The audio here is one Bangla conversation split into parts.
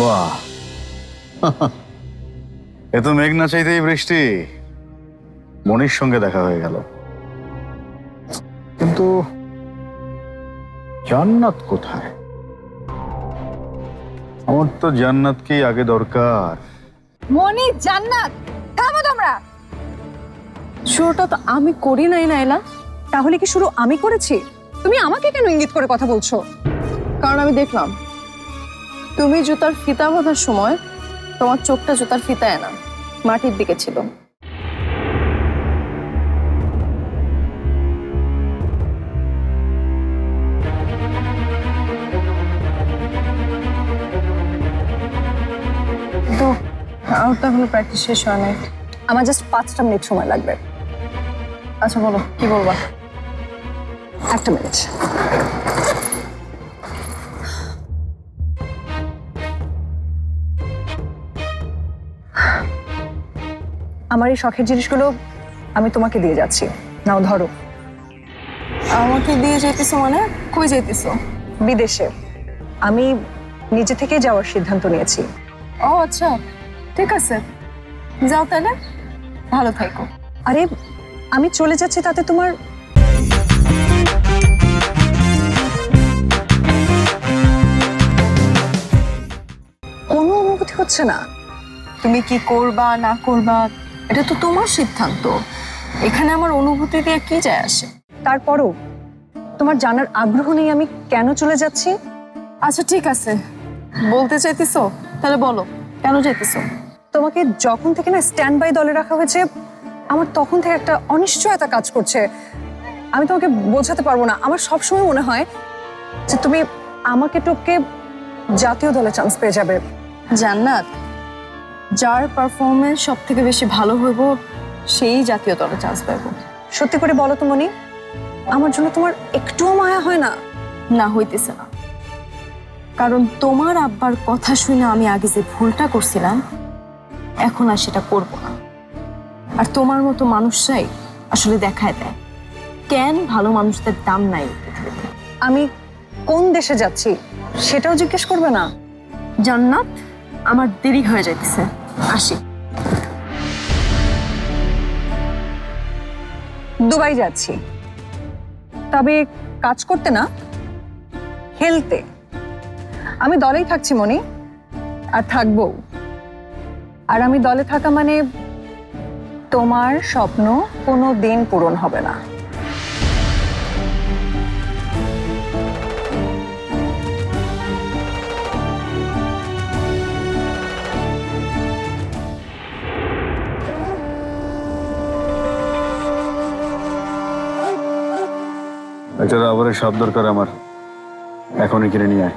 বাহ। এ তো মেঘ না চাইতেই বৃষ্টি। মনির সঙ্গে দেখা হয়ে গেল। কিন্তু জান্নাত কোথায়? আমার তো জান্নাতকেই আগে দরকার। মনি, জান্নাত, থামো তোমরা। শুরুটা তো আমি করি নাই নাইলা তাহলে কি শুরু আমি করেছি? তুমি আমাকে কেন ইঙ্গিত করে কথা বলছো? কারণ আমি দেখলাম তুমি জুতার ফিতা বাঁধার সময় তোমার চোখটা জুতার ফিতায় না মাটির দিকে ছিল। আমার তো এখনও প্র্যাকটিস শেষ হয় নাই। আমার জাস্ট পাঁচটা মিনিট সময় লাগবে। আচ্ছা বলো, কি বলবা? একটা মিনিট আমার এই শখের জিনিসগুলো আমি তোমাকে দিয়ে যাচ্ছি। নাও ধরো। আমাকে দিয়ে যেতেছো মানে? কই যেতেছো বিদেশে। আমি নিজে থেকে যাওয়ার সিদ্ধান্ত নিয়েছি। ও আচ্ছা। ঠিক আছে। যাও তাহলে। ভালো থাকো। আরে আমি চলে যাচ্ছি তাতে তোমার কোনো অনুভূতি হচ্ছে না। তুমি কি করবা না করবা? এটা তো তোমার সিদ্ধান্ত। এখানে আমার অনুভূতি দিয়ে কি যায় আসে? তারপরও তোমার জানার আগ্রহ নেই আমি কেন চলে যাচ্ছি? আচ্ছা ঠিক আছে। বলতে চাইতেছো? তাহলে বলো কেন চাইতেছো তোমাকে যখন থেকে না স্ট্যান্ড বাই দলে রাখা হয়েছে আমার তখন থেকে একটা অনিশ্চয়তা কাজ করছে। আমি তোমাকে বোঝাতে পারব না। আমার সবসময় মনে হয় যে তুমি আমাকে টপকে জাতীয় দলে চান্স পেয়ে যাবে। জান্নাত যার পারফরমেন্স সব থেকে বেশি ভালো হইব সেই জাতীয় দলে চান্স পাইব। সত্যি করে বলো তো মনি আমার জন্য তোমার একটুও মায়া হয় না? না হইতেছে না। কারণ তোমার আব্বার কথা শুনে আমি আগে যে ভুলটা করছিলাম এখন আর সেটা করব না। আর তোমার মতো মানুষরাই আসলে দেখায় দেয়। কেন ভালো মানুষদের দাম নাই পৃথিবীতে? আমি কোন দেশে যাচ্ছি সেটাও জিজ্ঞেস করবে না? জান্নাত আমার দেরি হয়ে যাইতেছে। আসি। দুবাই যাচ্ছি। তবে কাজ করতে না খেলতে আমি দলেই থাকছি, মনি। আর থাকব। আর আমি দলে থাকা মানে তোমার স্বপ্ন কোনো দিন পূরণ হবে না। একটা রাবারের সব দরকার আমার, এখনই কিনে নিয়ে আয়।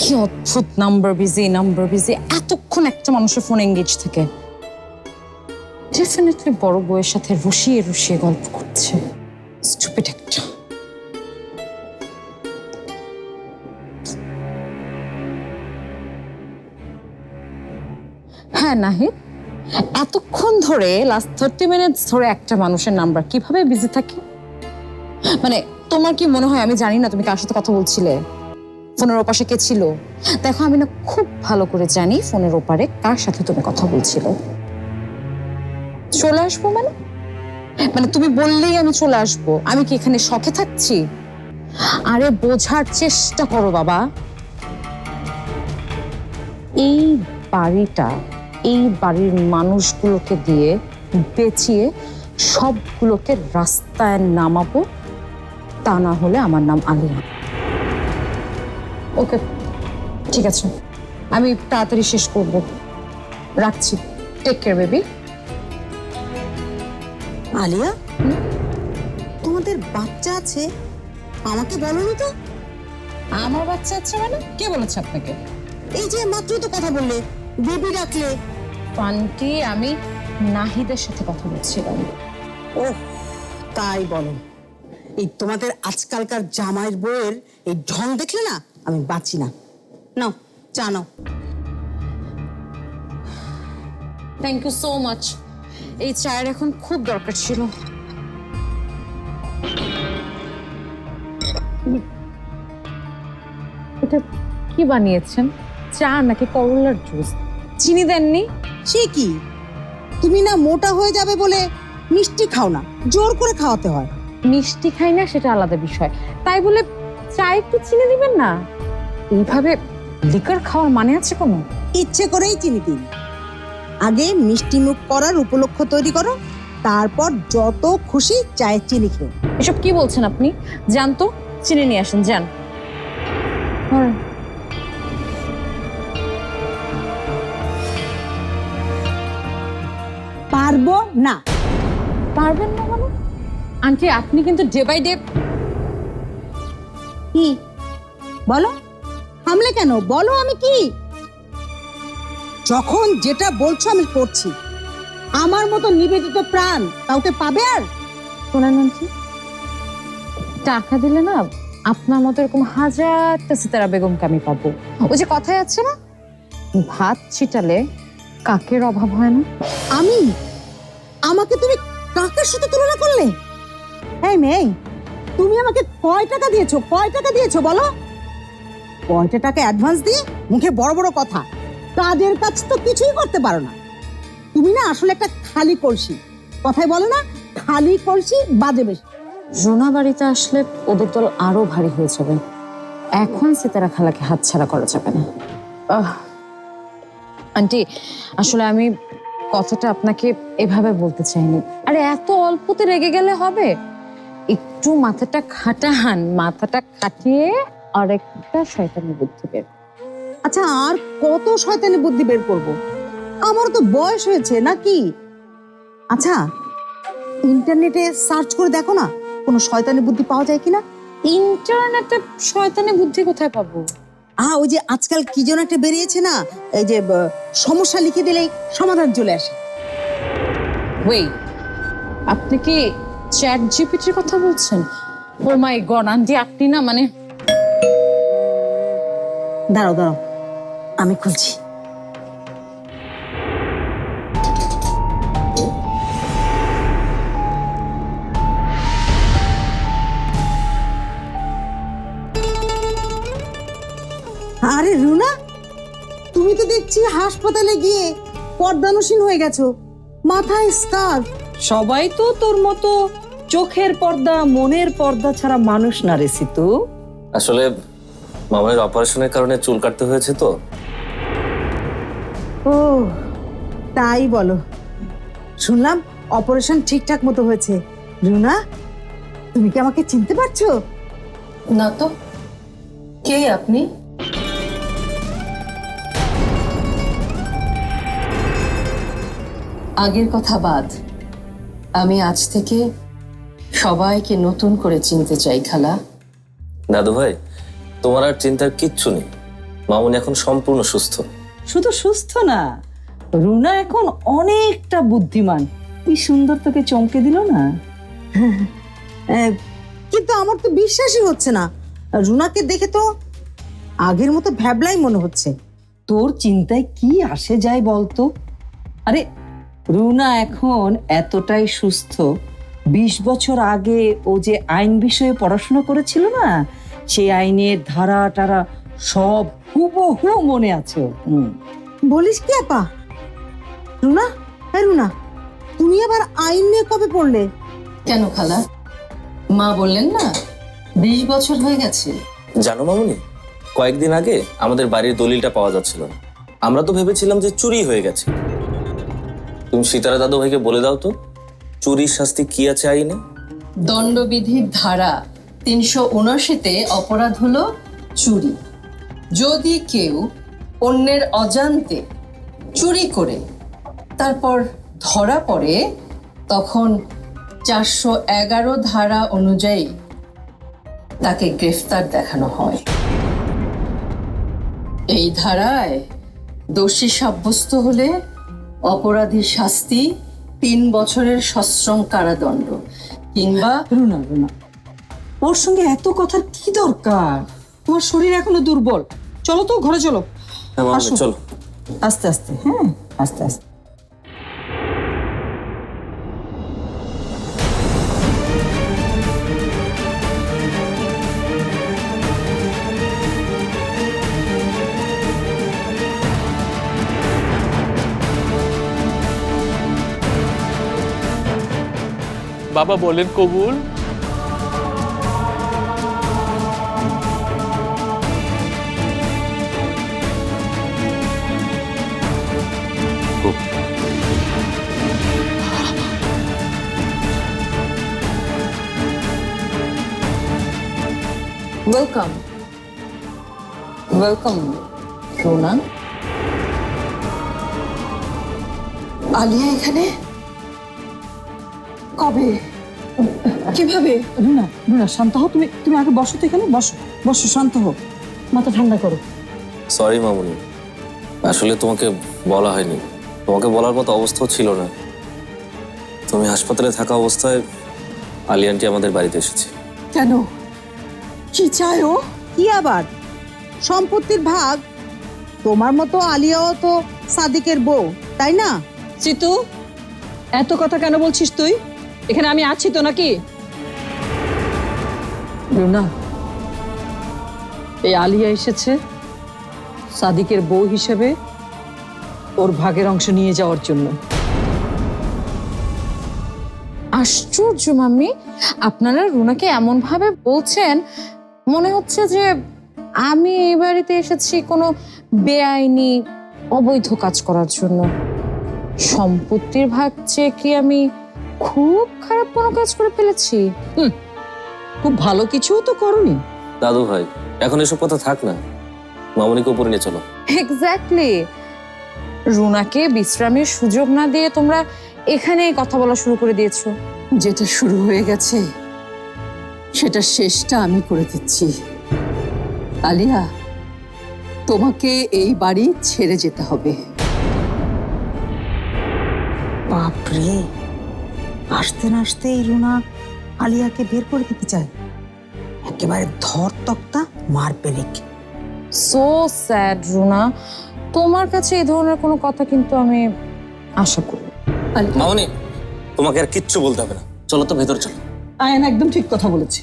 কি অদ্ভুত নাম্বার বিজি নাম্বার বিজি এতক্ষণ একটা মানুষের ফোন এঙ্গেজ থাকে। ডেফিনেটলি বড় বউয়ের সাথে রসিয়ে রসিয়ে গল্প করছে। স্টুপিড হ্যাঁ নাহিদ? এতক্ষণ ধরে লাস্ট থার্টি মিনিটস ধরে একটা মানুষের নাম্বার কীভাবে বিজি থাকে? মানে তোমার কি মনে হয়, আমি জানি না তুমি কার সাথে কথা বলছিলে? ফোনের ওপাশে কে ছিল? দেখো, আমি না খুব ভালো করে জানি ফোনের ওপারে কার সাথে তুমি কথা বলছিলে। চলে আসব মানে? মানে তুমি বললেই আমি চলে আসব। আমি কি এখানে শখে থাকছি? আরে, বোঝার চেষ্টা করো বাবা। এই বাড়িটা এই বাড়ির মানুষগুলোকে দিয়ে বেচিয়ে সবগুলোকে রাস্তায় নামাবো। তা না হলে আমার নাম আলিয়া। ওকে ঠিক আছে। আমি তাড়াতাড়ি শেষ করব। রাখছি। Take care baby Alia? তোমাদের বাচ্চা আছে? আমাকে বলো না তো। আমার বাচ্চা আছে মানে? কে বলেছে আপনাকে? এই যে মাত্রই তো কথা বললে। বেবি ডাকলে। আন্টি আমি নাহিদের সাথে কথা বলছিলাম। ও তাই বলো। এই তোমাদের আজকালকার জামাইয়ের বউয়ের এই ঢং দেখলে না আমি বাঁচি না। নাও চা নাও। থ্যাংক ইউ সো মাচ এই চায়ের এখন খুব দরকার ছিল। এটা কি বানিয়েছেন? চা নাকি করলার জুস? চিনি দেননি? সে কি? তুমি না মোটা হয়ে যাবে বলে মিষ্টি খাও না জোর করে খাওয়াতে হয়। মিষ্টি খাই না সেটা আলাদা বিষয়। তাই বলে চা একটু চিনি দিবেন না? এইভাবে লিকার খাওয়ার মানে আছে কোনো? ইচ্ছে করেই চিনি দিন। আগে মিষ্টি মুখ করার উপলক্ষ তৈরি করো তারপর যত খুশি চায়ের চিনি খেও এসব কি বলছেন আপনি? যান তো চিনি নিয়ে আসেন যান। ধরেন। পারব না। পারবেন না মানে? আন্টি আপনি কিন্তু ডে বাই ডে কি? বলো। থামলে কেন? বলো আমি কি? যখন যেটা বলছো আমি করছি। আমার মতো নিবেদিত প্রাণ কাউকে পাবে আর? শোনেন আন্টি টাকা দিলে না আপনার মতো এরকম হাজারটা সিতারা বেগমকে আমি পাবো। ওই যে কথায় আছে না ভাত ছিটালে কাকের অভাব হয় না? আমি? আমাকে তুমি কাকার সাথে তুলনা করলে? এই মেয়ে তুমি আমাকে কয় টাকা দিয়েছ? কয় টাকা দিয়েছ বলো? কয়টা টাকা অ্যাডভান্স দিয়ে? মুখে বড় বড় কথা। তাদের কাজ তো কিছুই করতে পারো না। তুমি না আসলে একটা খালি কলসি। কথায় বলো না খালি কলসি বাজে বেশি। জোনা বাড়িতে আসলে ওদের দল আরও ভারী হয়ে যাবে। এখন সিতারা খালাকে হাতছাড়া করা যাবে না। আহ, আন্টি আসলে আমি কথাটা আপনাকে এভাবে বলতে চাইনি। আরে এত অল্পতে রেগে গেলে হবে? একটু মাথাটা খাটান মাথাটা খাটিয়ে আরেকটা শয়তানি বুদ্ধি বের আচ্ছা আর কত শয়তানি বুদ্ধি বের করব? আমারও তো বয়স হয়েছে নাকি? আচ্ছা ইন্টারনেটে সার্চ করে দেখো না কোনো শয়তানি বুদ্ধি পাওয়া যায় কিনা? ইন্টারনেটে শয়তানি বুদ্ধি কোথায় পাবো? আ ওই যে আজকাল কি যেন একটা বেরিয়েছে না? এই যে সমস্যা লিখে দিলেই সমাধান চলে আসে। ওয়েট আপনি কি চ্যাট জিপিটির কথা বলছেন? ও মাই গড আন্টি আপনি না মানে দাঁড়াও দাঁড়াও। আমি খুলছি। হাসপাতালে গিয়ে পর্দানুসীন হয়ে গেছো। মাথায় স্কার্ফ সবাই তো তোর মতো চোখের পর্দা মনের পর্দা ছাড়া মানুষ না রে সিতু। আসলে মামার অপারেশনের কারণে চুল কাটতে হয়েছে তো। ও তাই বলো। শুনলাম অপারেশন ঠিকঠাক মতো হয়েছে। রুনা তুমি কি আমাকে চিনতে পারছ? না তো। কে আপনি? আগের কথা বাদ আমি আজ থেকে সবাইকে নতুন করে চিনতে চাই খালা। দাদু ভাই তোমার আর চিন্তার কিচ্ছু নেই। মামুনি এখন সম্পূর্ণ সুস্থ। শুধু সুস্থ না রুনা এখন অনেকটা বুদ্ধিমান। কি সুন্দর তোকে চমকে দিল না? কিন্তু আমার তো বিশ্বাসই হচ্ছে না। রুনাকে দেখে তো আগের মতো ভ্যাবলাই মনে হচ্ছে। তোর চিন্তায় কি আসে যায় বলতো? আরে রুনা এখন এতটাই সুস্থ। বিশ বছর আগে ও যে আইন বিষয়ে পড়াশোনা করেছিল না সেই আইনের ধারা টারা সব হুবহু মনে আছে হুম। বলিস কি আপা? রুনা? হ্যাঁ রুনা। তুমি আবার আইন নিয়ে কবে পড়লে? কেন খালা? মা বললেন না বিশ বছর হয়ে গেছে। জানো মামুনি কয়েকদিন আগে আমাদের বাড়ির দলিলটা পাওয়া যাচ্ছিল। না আমরা তো ভেবেছিলাম যে চুরি হয়ে গেছে। তুমি সীতারা দাদু ভাইকে বলে দাও তো, চুরির শাস্তি কি আছে আইনে? দণ্ডবিধির ধারা তিনশো উনআশিতে অপরাধ হলো চুরি। যদি কেউ অন্যের অজান্তে চুরি করে, তারপর ধরা পড়ে, তখন চারশো এগারো ধারা অনুযায়ী তাকে গ্রেফতার দেখানো হয়। এই ধারায় দোষী সাব্যস্ত হলে অপরাধীর শাস্তি তিন বছরের সশ্রম কারাদণ্ড কিংবা রুনা রুনা ওর সঙ্গে এত কথার কি দরকার? তোমার শরীর এখনও দুর্বল। চলো তো ঘরে চলো। হ্যাঁ আসো। চলো। আস্তে আস্তে হ্যাঁ আস্তে আস্তে। বাবা বলেন কবুল। ওয়েলকাম ওয়েলকাম রোনা আলিয়া এখানে? কবে? কীভাবে? রুনা রুনা শান্ত হও। তুমি তুমি আগে বসো তো এখানে। বসো বসো শান্ত হও। মাথা ঠান্ডা করো। সরি মামুনি। আসলে তোমাকে বলা হয়নি। তোমাকে বলার মতো অবস্থাও ছিল না। তুমি হাসপাতালে থাকা অবস্থায় আলিয়ানটি আমাদের বাড়িতে এসেছে। কেন? কি চায় ও? কি আবার? সম্পত্তির ভাগ? তোমার মতো আলিয়াও তো সাদিকের বউ তাই না? চিতু এত কথা কেন বলছিস তুই? এখানে আমি আছি তো নাকি? রুনা, এই আলিয়া এসেছে সাদিকের বউ হিসেবে ওর ভাগের অংশ নিয়ে যাওয়ার জন্য। আশ্চর্য, মাম্মি। আপনারা রুনাকে এমন ভাবে বলছেন, মনে হচ্ছে যে আমি এই বাড়িতে এসেছি কোনো বেআইনি, অবৈধ কাজ করার জন্য। সম্পত্তির ভাগ চেয়ে কি আমি খুব খারাপ কোনো কাজ করে ফেলেছি। খুব ভালো কিছুও তো করনি। দাদু ভাই এখন এসব কথা থাক না। মামুনিকে উপরে নিয়ে চলো। এক্স্যাক্টলি রুনাকে বিশ্রামের সুযোগ না দিয়ে তোমরা এখানে কথা বলা শুরু করে দিয়েছ। যেটা শুরু হয়ে গেছে সেটা শেষটা আমি করে দিচ্ছি। আলিয়া তোমাকে এই বাড়ি ছেড়ে যেতে হবে। বাপরে। আসতে না আসতেই রুনা আলিয়াকে বের করে দিতে চায়। একেবারে ধর তক্তা মার পেরেক সো স্যাড রুনা। তোমার কাছে এই ধরনের কোনো কথা কিন্তু আমি আশা করি মামুনি তোমাকে আর কিচ্ছু বলতে হবে না। চলো তো ভেতর চলো। আয়ন একদম ঠিক কথা বলেছে।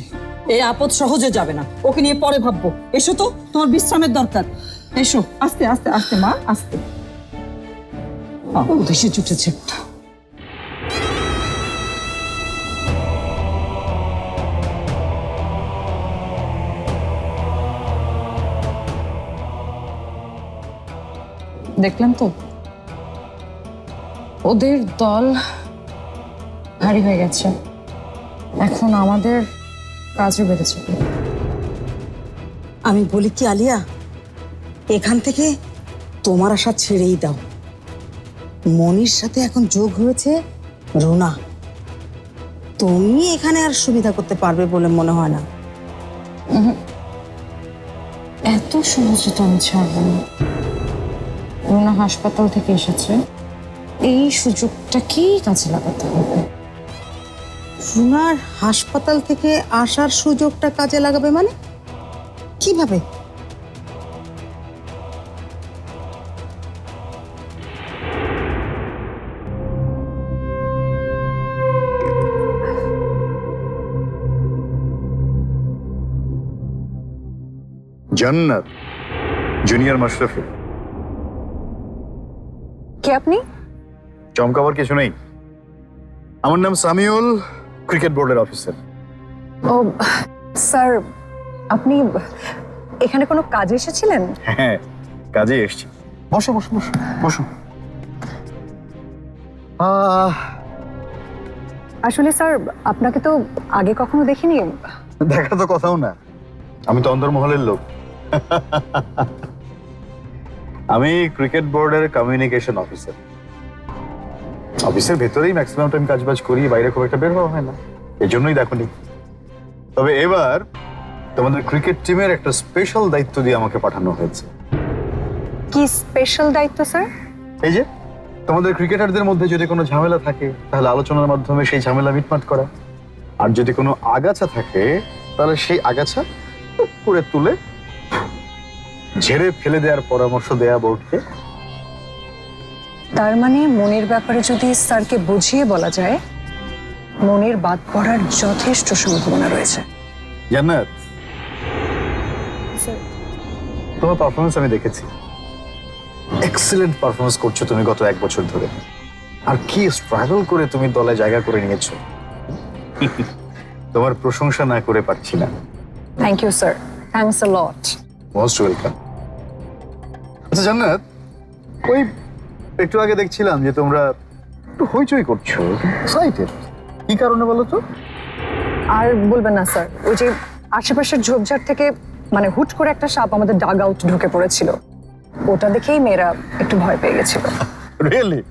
এই আপদ সহজে যাবে না। ওকে নিয়ে পরে ভাববো। এসো তো তোমার বিশ্রামের দরকার। এসো আস্তে আস্তে আস্তে মা আস্তে। উদ্দেশ্যে জুটেছে একটা দেখলেন তো। ওদের দল ভারী হয়ে গেছে। এখন আমাদের কাজও বেড়েছে। আমি বলি কি আলিয়া এখান থেকে তোমার আশা ছেড়েই দাও। মনির সাথে এখন যোগ হয়েছে রুনা। তুমি এখানে আর সুবিধা করতে পারবে বলে মনে হয় না। এত সহজে তো আমি ছাড়ব না। হাসপাতাল থেকে এসেছে। এই সুযোগটাকেই কাজে লাগাতে হবে? রুনার হাসপাতাল থেকে আসার সুযোগটা কাজে লাগাবে মানে? কীভাবে? জান্নাত জুনিয়র মাশরাফি। কে আপনি? চমকাবার কিছু নেই। আমার নাম সামিউল ক্রিকেট বোর্ডের অফিসার। ও স্যার আপনি এখানে কোনো কাজে এসেছিলেন? হ্যাঁ কাজে এসছি। বসো বসো বসো বসো। আসলে স্যার আপনাকে তো আগে কখনো দেখিনি। দেখার তো কথাও না। আমি তো অন্তর্মহলের লোক। আমি ক্রিকেট বোর্ডের কমিউনিকেশন অফিসার অফিসের ভেতরেই ম্যাক্সিমাম টাইম কাজবাজ করি বাইরে খুব একটা বের হওয়া হয় না। এই জন্যই দেখনি। তবে এবার তোমাদের ক্রিকেট টিমের একটা স্পেশাল দায়িত্ব দিয়ে আমাকে পাঠানো হয়েছে। কি স্পেশাল দায়িত্ব স্যার এই যে তোমাদের ক্রিকেটারদের মধ্যে যদি কোনো ঝামেলা থাকে তাহলে আলোচনার মাধ্যমে সেই ঝামেলা মিটমাট করা। আর যদি কোনো আগাছা থাকে তাহলে সেই আগাছা করে তুলে ঝেড়ে ফেলে দেওয়ার পরামর্শ দেয়া বোর্ডকে? তার মানে মনের ব্যাপারে যদি স্যারকে বুঝিয়ে বলা যায় মনের বাদ পড়ার যথেষ্ট সম্ভাবনা রয়েছে। জান্নাত। তোমার পারফরমেন্স আমি দেখেছি। এক্সিলেন্ট পারফরমেন্স করছ তুমি গত এক বছর ধরে। আর কি স্ট্রাগল করে তুমি দলে জায়গা করে নিয়েছো। তোমার প্রশংসা না করে পারছি না। Thank you sir thanks a lot most welcome আচ্ছা জান্নাত ওই একটু আগে দেখছিলাম যে তোমরা একটু হইচই করছ। এক্সাইটেড কি কারণে বলো তো? আর বলবেন না স্যার। ওই যে আশেপাশের ঝোপঝাড় থেকে মানে হুট করে একটা সাপ আমাদের ডাগ আউট ঢুকে পড়েছিল। ওটা দেখেই মেয়েরা একটু ভয় পেয়ে গেছিল। রিয়েলি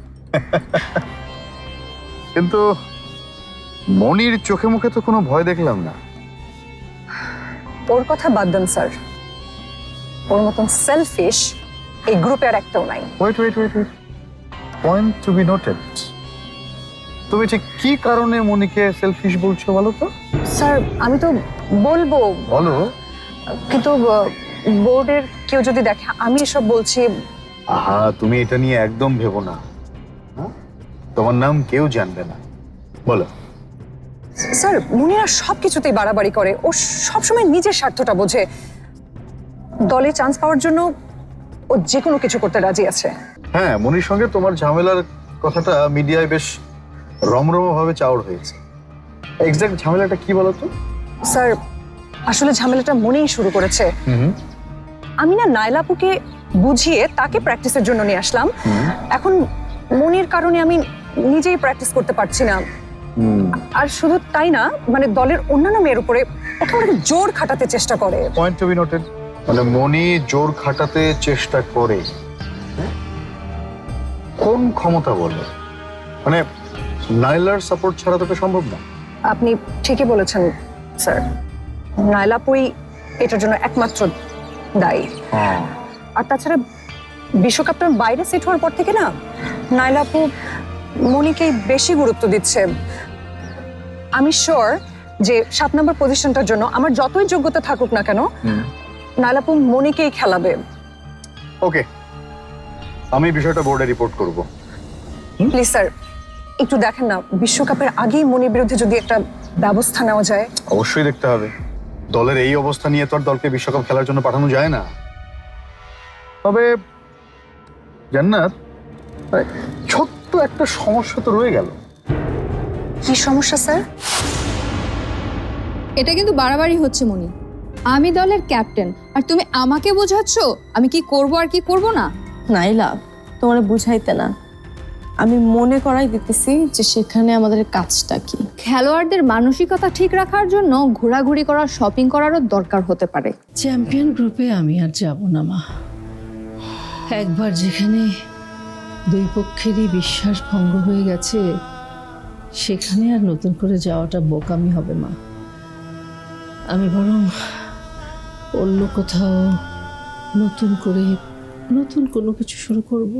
কিন্তু মনির চোখে মুখে তো কোনো ভয় দেখলাম না। ওর কথা বাদ দেন স্যার। ওর মতন সেলফিশ এই গ্রুপে আর একটাও নাই। Wait wait wait wait point to be noted তুমি ঠিক কি কারণে মনিকে সেলফিশ বলছো বলো তো? স্যার আমি তো বলব। বলো। কিন্তু বোর্ডের কেউ যদি দেখে আমি এসব বলছি। আহা তুমি এটা নিয়ে একদম ভেবো না। হ্যাঁ? তোমার নাম কেউ জানবে না। বলো। স্যার মুনিরা সব কিছুতেই বাড়াবাড়ি করে। ও সবসময় নিজের স্বার্থটা বোঝে। দলে চান্স পাওয়ার জন্য ও যে কোনো কিছু করতে রাজি আছে। হ্যাঁ মনির সঙ্গে তোমার ঝামেলার কথাটা মিডিয়ায় বেশ রমরমভাবে চাওড় হয়েছে। এক্সাক্ট ঝামেলাটা কি বলো তো স্যার আসলে ঝামেলাটা মনেই শুরু করেছে। আমি না নাইলাপুকে বুঝিয়ে তাকে প্র্যাকটিসের জন্য নিয়ে আসলাম। এখন মনির কারণে আমি নিজেই প্র্যাকটিস করতে পারছি না। আর শুধু তাই না মানে দলের অন্যান্য মেয়ের উপরে অনেক জোর খাটাতে চেষ্টা করে। পয়েন্ট টু বি নোটেড মানে মনি জোর খাটাতে চেষ্টা করে। হ্যাঁ? কোন ক্ষমতা বলে? মানে নাইলার সাপোর্ট ছাড়া তো সম্ভব না। আপনি ঠিকই বলেছেন স্যার। নাইলাপুই এটার জন্য একমাত্র দায়ী। আর তাছাড়া বিশ্বকাপটা বাইরে সেট হওয়ার পর থেকে না নাইলাপু মনিকেই বেশি গুরুত্ব দিচ্ছে। আমি শিওর যে সাত নম্বর পজিশনটার জন্য আমার যতই যোগ্যতা থাকুক না কেন নাইলাপু মনিকেই খেলাবে। ওকে আমি বিষয়টা বোর্ডে রিপোর্ট করব। প্লিজ স্যার একটু দেখেন না বিশ্বকাপের আগেই মনির বিরুদ্ধে যদি একটা ব্যবস্থা নেওয়া যায়। অবশ্যই দেখতে হবে। দলের এই অবস্থা নিয়ে তো আর দলকে বিশ্বকাপ খেলার জন্য পাঠানো যায় না। তবে জান্নাত ছোট্ট একটা সমস্যা তো রয়ে গেল। কি সমস্যা স্যার? এটা কিন্তু বাড়াবাড়ি হচ্ছে মনি আমি দলের ক্যাপ্টেন আর তুমি আমাকে বোঝাচ্ছ? আমি কি করব আর কি করব না? নাইলা তোমার বুঝাইতে না। আমি মনে করাই দিতেছি যে সেখানে আমাদের কাজটা কি। খেলোয়াড়দের মানসিকতা ঠিক রাখার জন্য ঘোরাঘুরি করা শপিং করারও দরকার হতে পারে। চ্যাম্পিয়ন গ্রুপে আমি আর যাব না মা। একবার যেখানে দুই পক্ষেরই বিশ্বাস ভঙ্গ হয়ে গেছে সেখানে আর নতুন করে যাওয়াটা বোকামি হবে মা। আমি বরং অন্য কোথাও নতুন করে নতুন কোনো কিছু শুরু করব?